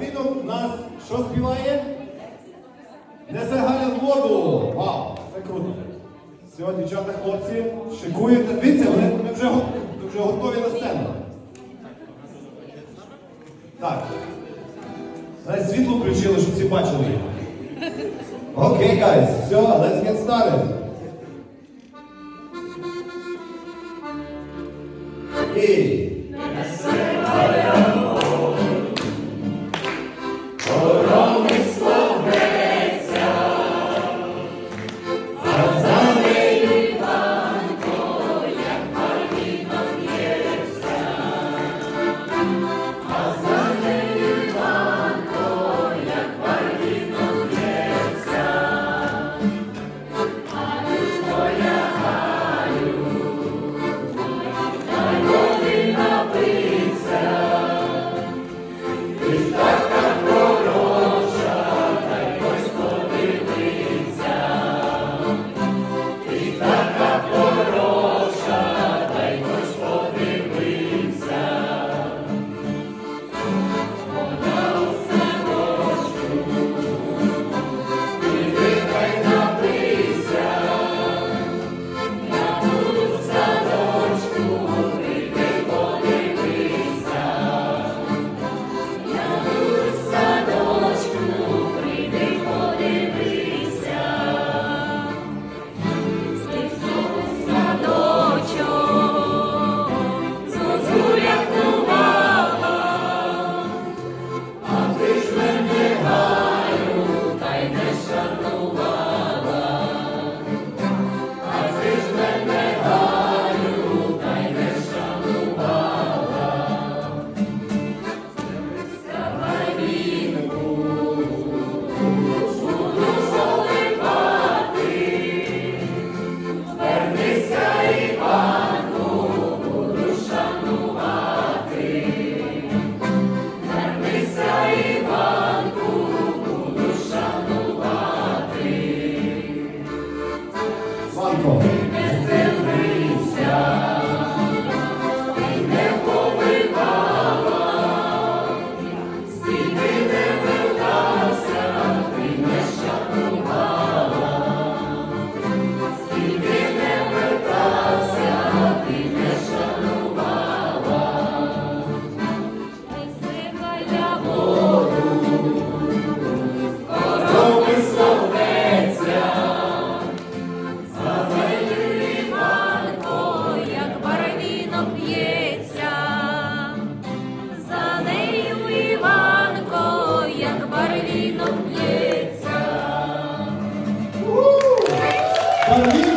Барвінок у нас що співає? Несе Галя воду. Вау, це круто. Все, дівчата, хлопці, шикуєте. Дивіться, вони вже, го- вже готові на сцену. Так. Навіть світло включили, щоб всі бачили. Окей, guys, все, let's get started. І... 있고 Hallelujah.